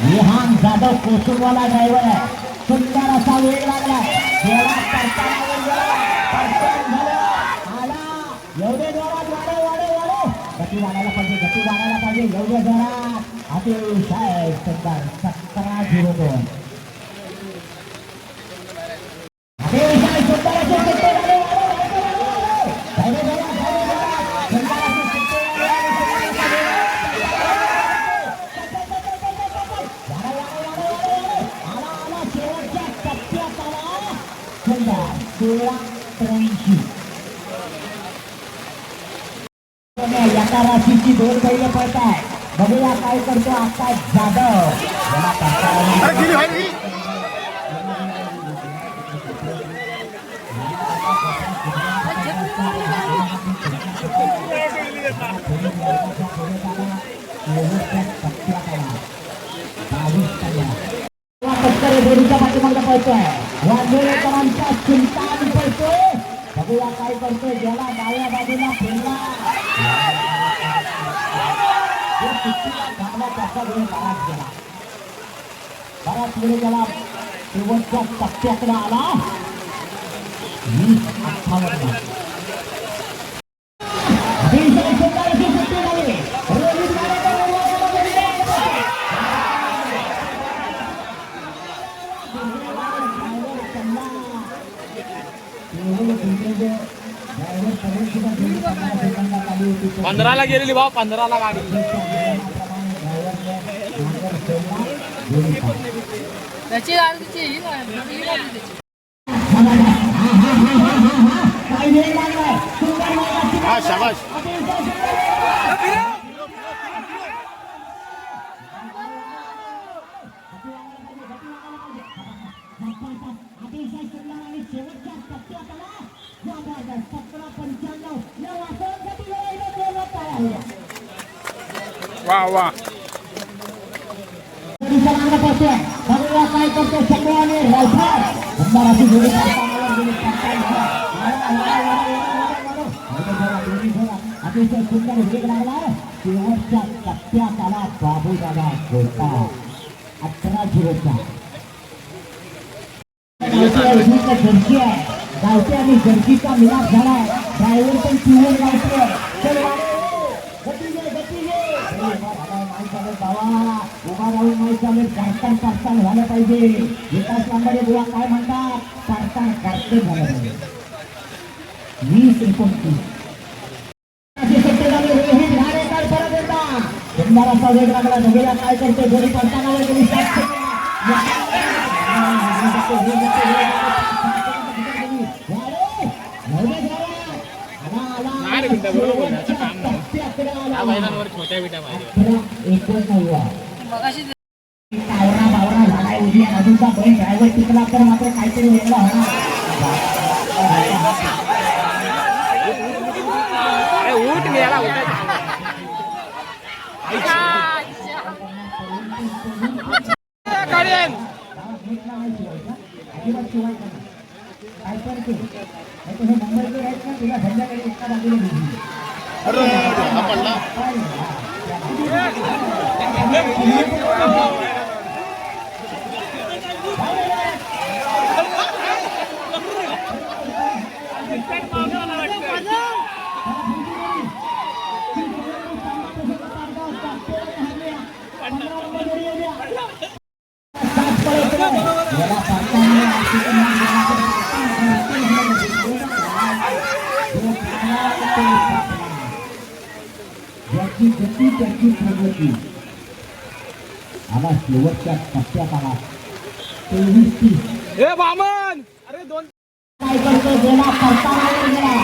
Vihaan Jadhav कोसुमवाला driver आहे सुंदर असा वेग लागला. एवढे जोरात गती वाढायला पाहिजे गती वाढायला पाहिजे. एवढे जोरात. अतिशय सुंदर सतरा झिरो दोन. एका राशीची दोन बैल पळत आहे बघूया काय करतो आता जाधव याला करता आलं नाही. पत्करे बोरीच्या पाठीमागं पळतोय वांजोळेकरांचा सुलतान पळतोय बघूया काय करतोय गेला डाव्या बाजूला फिरला जो कुस्तीला थांबला त्याचा वेळ बराच गेला बराच वेळ गेला शेवटच्या टप्प्याकडे आला वीस अठ्ठावन्न पंधराला गेलेली भाऊ पंधराला गाडी. त्याची गाडी तिची ही शाबाश वा वा. अतिशय सुंदर वेग लागला शेवटच्या टप्प्यात आला गोटा अठरा झिरोचा घरची आहे गावठी आणि गर्दीचा मिलाप झालाय ड्रायव्हर पण पिवर गावठी आहे चल वाढव. गती घे, गती घे. अरे, उभा राहायला नाही चालत बाबा. उभा राहून नाही कारस्थान कारस्थान झालं पाहिजे. विकास बुवा काय म्हणतात? कारस्थान कारस्थान झालं पाहिजे. वीस एकोणतीस वेग लागला बघूया काय करतो जोडी पडताना या बैलांवर छोट्या बिट्या पाहिजे मगाशी आवरा बावरा झालाय उद्या अजूनचा बैल ड्रायव्हर टिकला तर मात्र काहीतरी वेगळं होणार अरे उठ गेला उठायचं काढेन अजिबात शिवायचं नाही. काय करते नाही तर हे मुंबईचे आहेत ना तुला संध्याकाळी एका बाजूला घेऊन ये. ज्याची गती त्याची प्रगती. आला शेवटच्या टप्प्यात आला. तेवीस तीस. हे बामन अरे दोन काय करतो गेला. परतानावर गेला.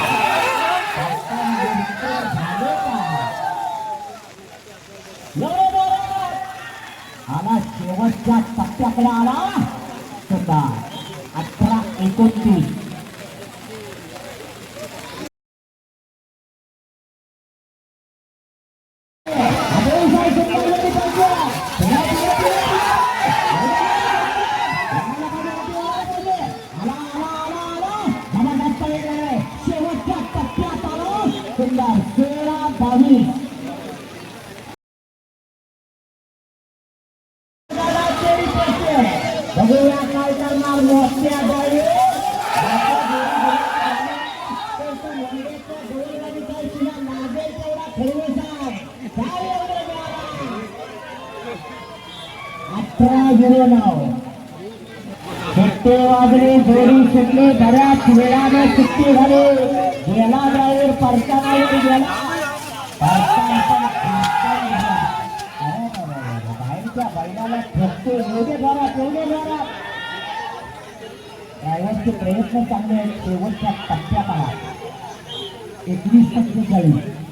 आला शेवटच्या टप्प्याकडे आला. सुद्धा अठरा एकोणतीस. जोडी बऱ्याच वेळाने सुट्टी झाली. गेला ड्रायव्हर परतानावर गेला. परताना पण बाहेरच्या बैलाला ठोकतो. एवढे जोरात एवढे जोरात. ड्रायव्हरचे प्रयत्न चांगले आहेत. शेवटच्या टप्प्यात आहात एकवीस टक्के परतान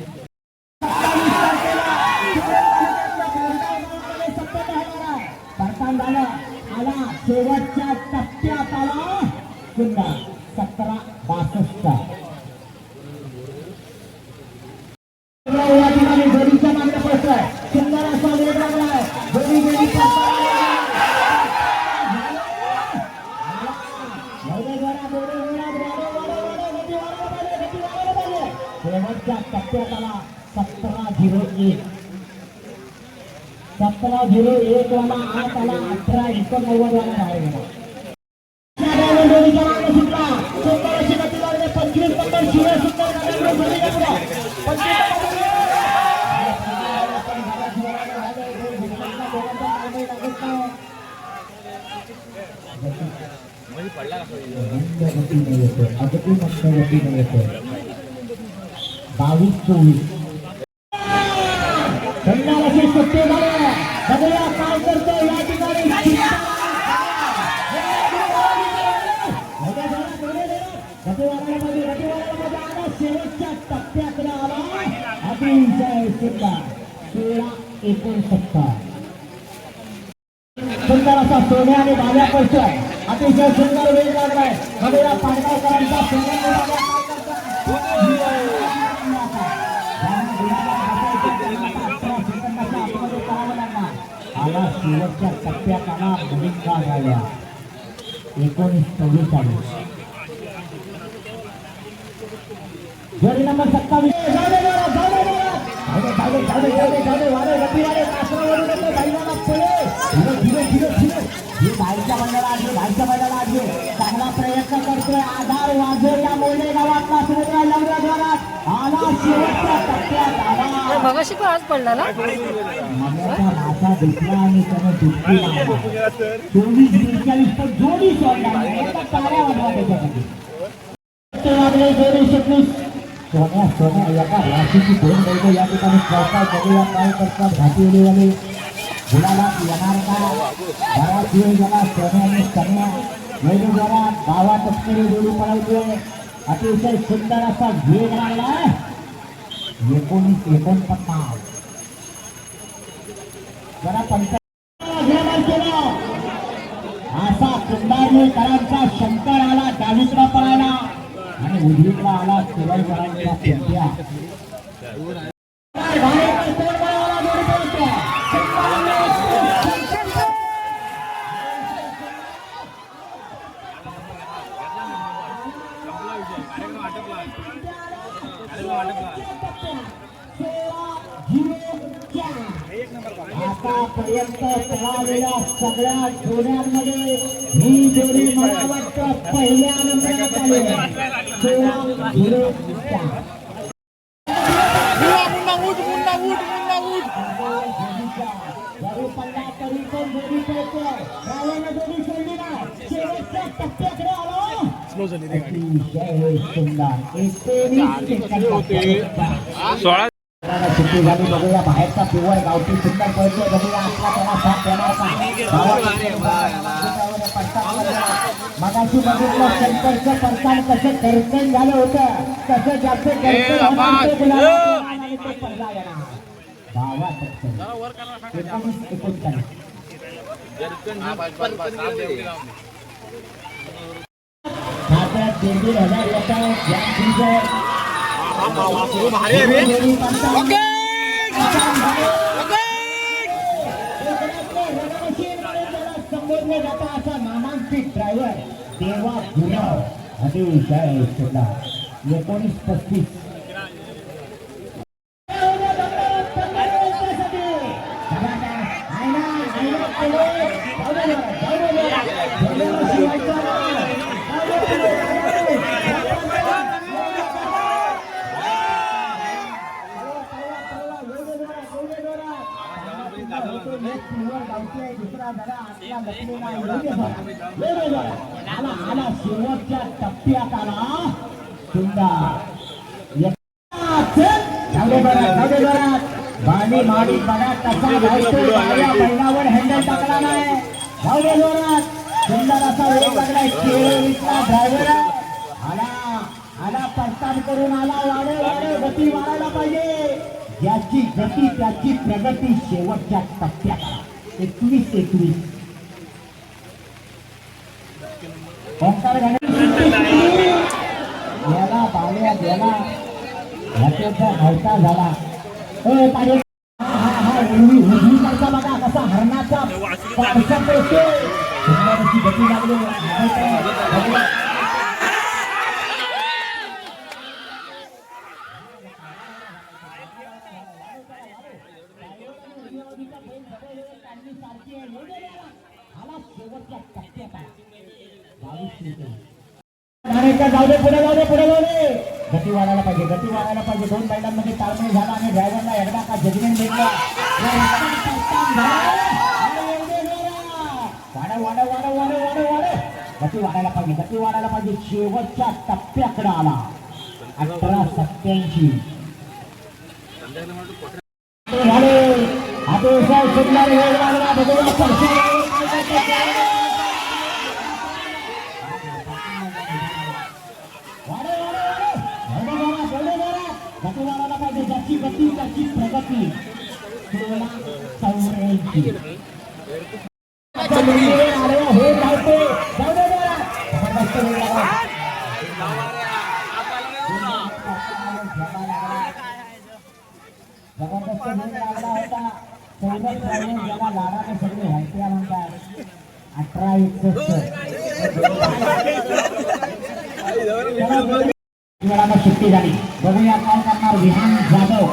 लागलाय सतरा बासष्ट शेवटच्या टप्प्यात आला सतरा झिरो एक सतरा झिरो एक वाला आठ आला अठरा एकोणनव्वद वाला बाहेर गेला बावीस चोवीस. खंडालाचे सुट्टे झाले बघूया काय करतो या ठिकाणी शेवटच्या टप्प्याकडे आला अतिशय सुंदर सोळा एकोणसत्तर सुंदर असा सोन्या आणि भाज्या पडतोय अतिशय सुंदर वेळ लागलाय बघूया पाडगावकरांचा सोन्या आला शेवटच्या टप्प्यात आला भूमिका झाल्या एकोणीस चव्वेचाळीस जोडी नंबर सत्तावीस जाऊ दे जरा, जाऊ दे जरा. जाऊ दे, जाऊ दे, जाऊ दे, जाऊ दे, वारे, गती वारे, कासरावरून येतो, बैलाला पळे. धीरे, धीरे, ही बाईच्या बैलाला आली, बाईच्या बैलाला आली. चांगला प्रयत्न करतोय आधार वाजव या मोले गावातला सुमित्रा लवड्या द्वारात आला शेवटच्या टप्प्यात आला. मगाशी पण आज पडला ना? आणि त्याने दुसरी चोवीस बेचाळीस पण जोडी सोडला. एका वाजवा त्याच्यासाठी सोन्या सोन्या एका राशीची दोन या ठिकाणी खेळतात बघूया काय करतात घाटी उडीवाले. गुलाला येणार का गेला सोन्याने गावात असलेली अतिशय सुंदर असा वेग लागला एकोणीस एकोणपन्नास. जरा पंच केला असा कुंभारनेकरांचा शंकर आला डावीकडा पळाला आणि उजवीकडा आला शिवाजीकरांच्या पिंट्या आतापर्यंत पळालेल्या सगळ्या जोड्यांमध्ये ही जोडी मला वाटतं पहिल्या नंबरात आली सोळा झिरो सोळा झाली बघूया बाहेरचा पिवळ गावठी सुंदर पळतोय बघूया आपला त्याला साथ देणार का मगाशी बघितलं शंकरचं कसं दर्शन झालं होतं तसं जास्त एकोणचाळीस हजार येत ड्रायव्हर देवा गुराव अतिशय सुंदर एकोणीस पस्तीस होतो एक सिल्वर गावची आहे दुसरा जरा आतला लपलेला आहे. येऊ दे जरा. येऊ दे जरा. आला आला शेवटच्या टप्प्यात आला सुंदर बाणी माडी बघा कसा बैलावर हँडल टाकला नाही जोरात सुंदर असा केळीचा ड्रायव्हर आला आला पडताण करून आला वाढे वाढे गती वाढायला पाहिजे ज्याची गती त्याची प्रगती शेवटच्या टप्प्यात एकवीस एकवीस. याला गणेश गेला बाल्या गेला झाला ओ पाटील हा हा बघा कसा हरणाचा पारसा पडतो गती लागली जाऊ दे पुढे जाऊ दे पुढे जाऊ दे. गती वाढायला पाहिजे गती वाढायला पाहिजे. दोन बैलांमध्ये ताळमेळ झाला आणि ड्रायव्हरला एकदा का जजमेंट भेटला. वाढा वाढा वाढा वाढा वाढा वाढा गती वाढायला पाहिजे गती वाढायला पाहिजे. शेवटच्या टप्प्याकडे आला. अठरा सत्याऐंशी झाले. अतिशय सुंदर वेग लागला बघूया परशुराम वाढे, वाढे, वाढे. एवढं जोरात, एवढं जोरात. गती वाढायला पाहिजे ज्याची गती त्याची प्रगती सोळा चौऱ्याऐंशी अरे हे जायचे जाऊ दे जरा. जबरदस्त वेग लागला. जबरदस्त वेग लागला होता चौरस राहिले ज्याला लाडाने सगळे व्हायचे अठरा एकसष्ट सुट्टी झाली बघूया काय करणार विहान जाधव.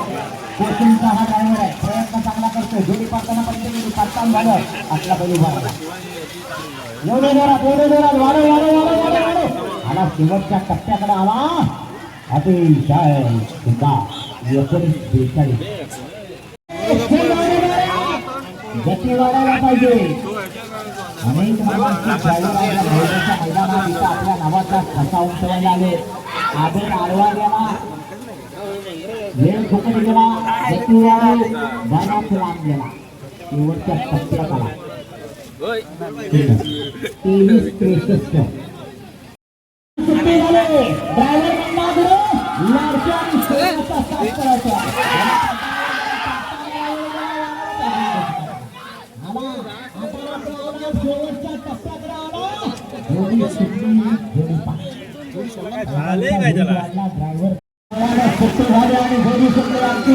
कोचिंगचा हा ड्रायव्हर आहे. प्रयत्न चांगला करतोय. जोडी पाडताना पर्यंत गेली पाडताना झालं आपला पहिली उभा एवढे जोरात एवढे जोरात. वाढव वाढव वाढव वाढव वाढव. आला शेवटच्या टप्प्याकडे आला अतिशय सुद्धा. एकोणीस बेचाळीस. गती वाढायला पाहिजे. अनेक माणसांची मैदानात इथं आपल्या नावाचा ठसा उंचवायला आले आदर आडवा गेला वेळ फुकट गेला वाढली बराच लांब गेला. शेवटच्या आला तेवीस त्रेसष्ट. ड्रायव्हर सुट्टी झाली आणि जोडी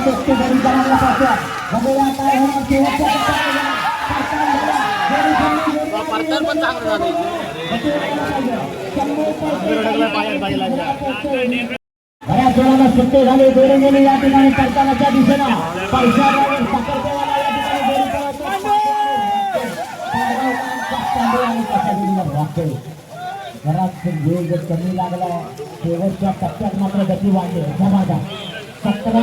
गोष्टी घरी करायला बघूया काय होणार शेवटच्या बऱ्याच जणांना सुट्टी झाली दोरी गेली या ठिकाणी करतानाच्या दिशेनं पैसा साखरपेवाला या ठिकाणी दोरी पळवतो. तांदूळ आणि कशागिरीवर राहतोय. जरास वेग कमी लागला शेवटच्या टप्प्यात मात्र गती वाढली जमादा सतरा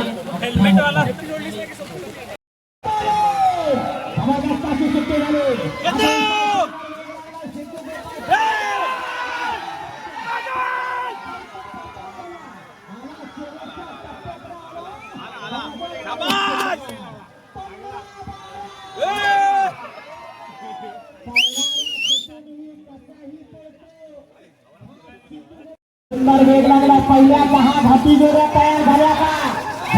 सुंदर वेग लागला पहिल्या दहा घाटी जोड्या तयार झाल्या का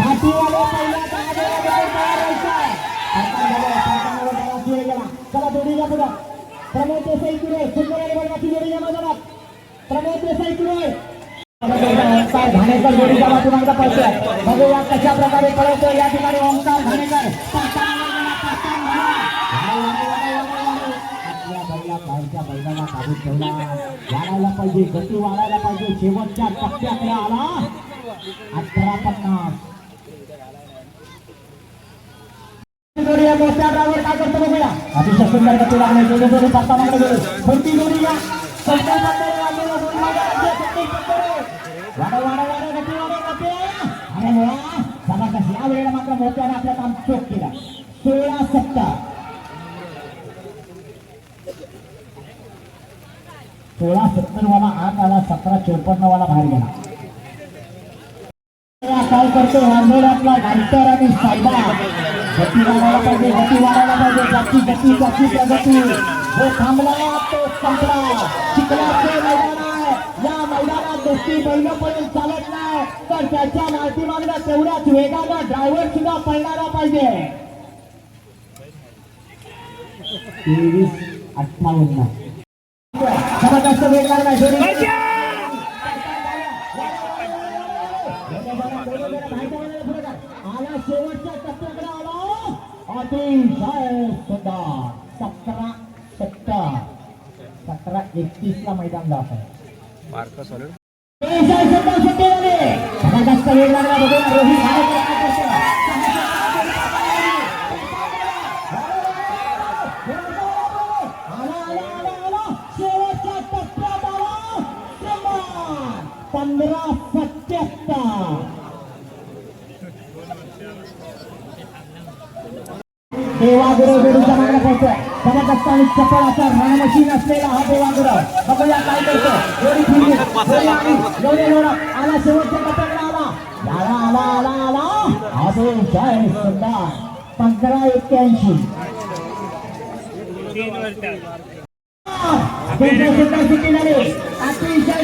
घाटीवाले पहिल्या दहा जोड्या तयार व्हायचा चला जोडीला पुढं. प्रमोद देसाई कुरे सुंदर आणि बलवाची जोडी प्रमोद देसाई पुढे ओंकार घाणेकर जोडीच्या पाठीमागचा पळतोय. बघूया कशा प्रकारे पळवतो या ठिकाणी ओंकार घाणेकर बाहेरच्या काबूत ठेवला वाढायला पाहिजे गती वाढायला पाहिजे. शेवटच्या टप्प्याकडे आला. अठरा पन्नास. मोठ्या ड्रायव्हर. काय करतो बघूया. अतिशय सुंदर गती कोणती जोडी या? संजय पाटील वाडा वाडा वाडा गती वाडा गती अरे जबरदस्त. या वेळेला मात्र मोठ्याने आपलं काम चोख केला. सोळा सत्तर. सोळा सत्तर वाला आत आला सतरा चोपन्न वाला बाहेर गेला. काय करतो? वांदोड्यातला डायटर आणि सायबा. गती वाढायला पाहिजे गती वाढायला पाहिजे. गती गती गती प्रगती. जो थांबला तो संपला. चिखलाचे मैदान आहे. या मैदानात दोस्ती बैल पडून चालत नाही. तर त्याच्या माहिती मागणं तेवढ्याच वेगानं ड्रायव्हर सुद्धा पळणारा पाहिजे. तेवीस अठ्ठावन्न. वेग लागलाय जोडी. आला शेवटच्या टप्प्याकडे आला अतिशय सुंदर सतरा सत्तर सतरा एकतीस ला मैदान झाली जबरदस्त वेग लागला बघूया रोहित पंधरा सत्याहत्तर. देवागुरु जोडीच्या मागे पोहोचतोय जबरदस्त आणि चपळ असा रणमशीन असलेला हा देवागुरु बघूया काय करतो. जोडी फिरली जोडी आली. आला शेवटच्या टप्प्याकडे आला. आला आला आला आला. अतिशय सुंदर. पंधरा एक्क्याऐंशी. अतिशय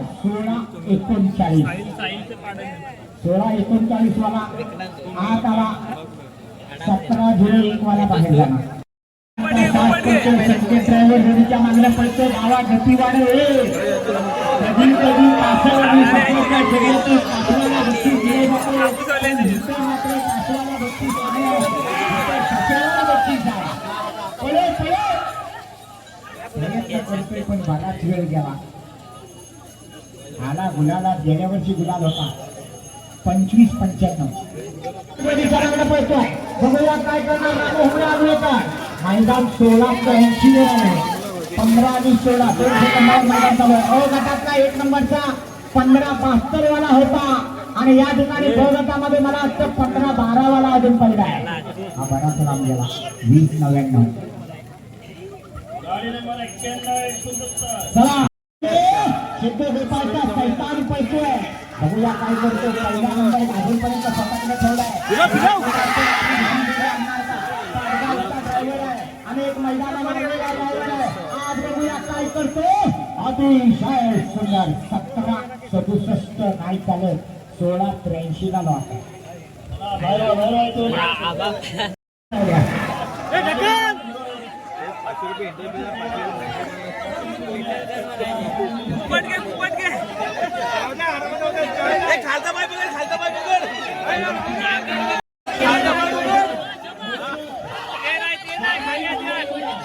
एकोणचाळीस सोळा एकोणचाळीस वाला आठ आला. सतरा झिरो एक वाला बाहेर जाणार. आला गुलाला गेल्या वर्षी गुलाल होता. पंचवीस पंच्याण्णव. पळतोय बघूया काय करणार मैदान सोळा ऐंशी आहे. पंधरा आणि सोळा. दोन सेकंदावर मैदान चालू आहे अ गटातला एक नंबरचा पंधरा बहात्तर वाला होता. आणि या ठिकाणी ब गटामध्ये मला वाटतं पंधरा बारा वाला अजून पहिला आहे. हा बराच लांब गेला. वीस नव्याण्णव. चला. सिद्ध गोपाळचा सैतान पैसे बघूया काय करतो पहिला नंबर अजूनपर्यंत पकडलं ठेवलाय अनेक मैदानामध्ये वेगळा driver आहे. आज बघूया काय करतो. अतिशय सुंदर. सतरा सदुसष्ट नाही चालत सोळा त्र्याऐंशी ला लॉट कुपट घे कुपट घे. खालता पाय बघ खालता पाय बघ